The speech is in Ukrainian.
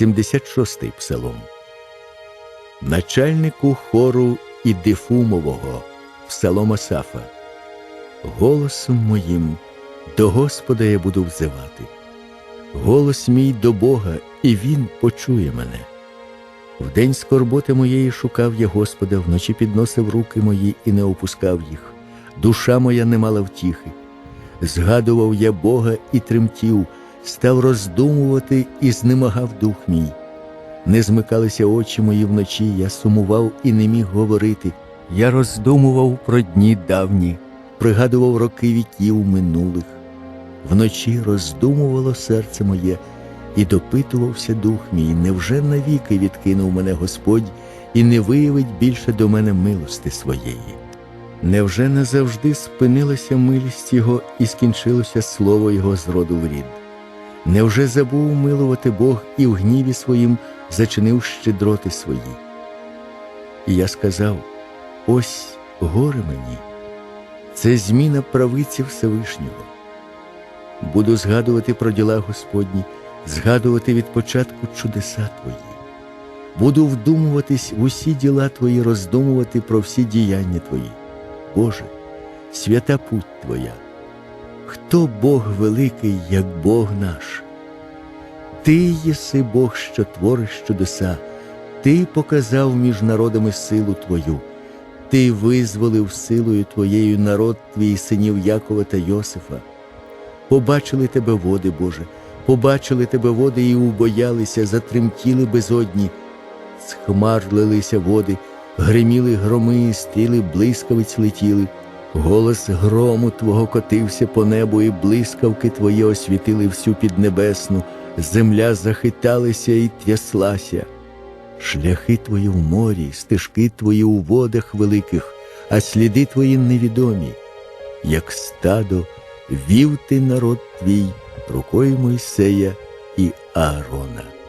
76-й псалом. Начальнику хору Ідифумового, псалом Асафа. Голосом моїм до Господа я буду взивати. Голос мій до Бога, і Він почує мене. В день скорботи моєї шукав я Господа, вночі підносив руки мої і не опускав їх. Душа моя не мала втіхи. Згадував я Бога і тремтів, став роздумувати і знемагав дух мій. Не змикалися очі мої вночі, я сумував і не міг говорити. Я роздумував про дні давні, пригадував роки віків минулих. Вночі роздумувало серце моє, і допитувався дух мій, невже навіки відкинув мене Господь і не виявить більше до мене милости своєї? Невже назавжди спинилася милість Його і скінчилося слово Його з роду в рід? Невже забув милувати Бог і в гніві своїм зачинив щедроти свої? І я сказав: ось горе мені, це зміна правиці Всевишнього. Буду згадувати про діла Господні, згадувати від початку чудеса Твої. Буду вдумуватись в усі діла Твої, роздумувати про всі діяння Твої. Боже, свята путь Твоя, хто Бог великий, як Бог наш? Ти єси Бог, що твориш чудеса, Ти показав між народами силу Твою, Ти визволив силою Твоєю народ твій синів Якова та Йосифа. Побачили тебе води, Боже, побачили тебе води і убоялися, затремтіли безодні, схмарлилися води, гриміли громи, стріли блискавиць летіли. Голос грому Твого котився по небу, і блискавки Твої освітили всю піднебесну, земля захиталася і тряслася. Шляхи Твої в морі, стежки Твої у водах великих, а сліди Твої невідомі, як стадо вів ти народ твій рукою Мойсея і Аарона.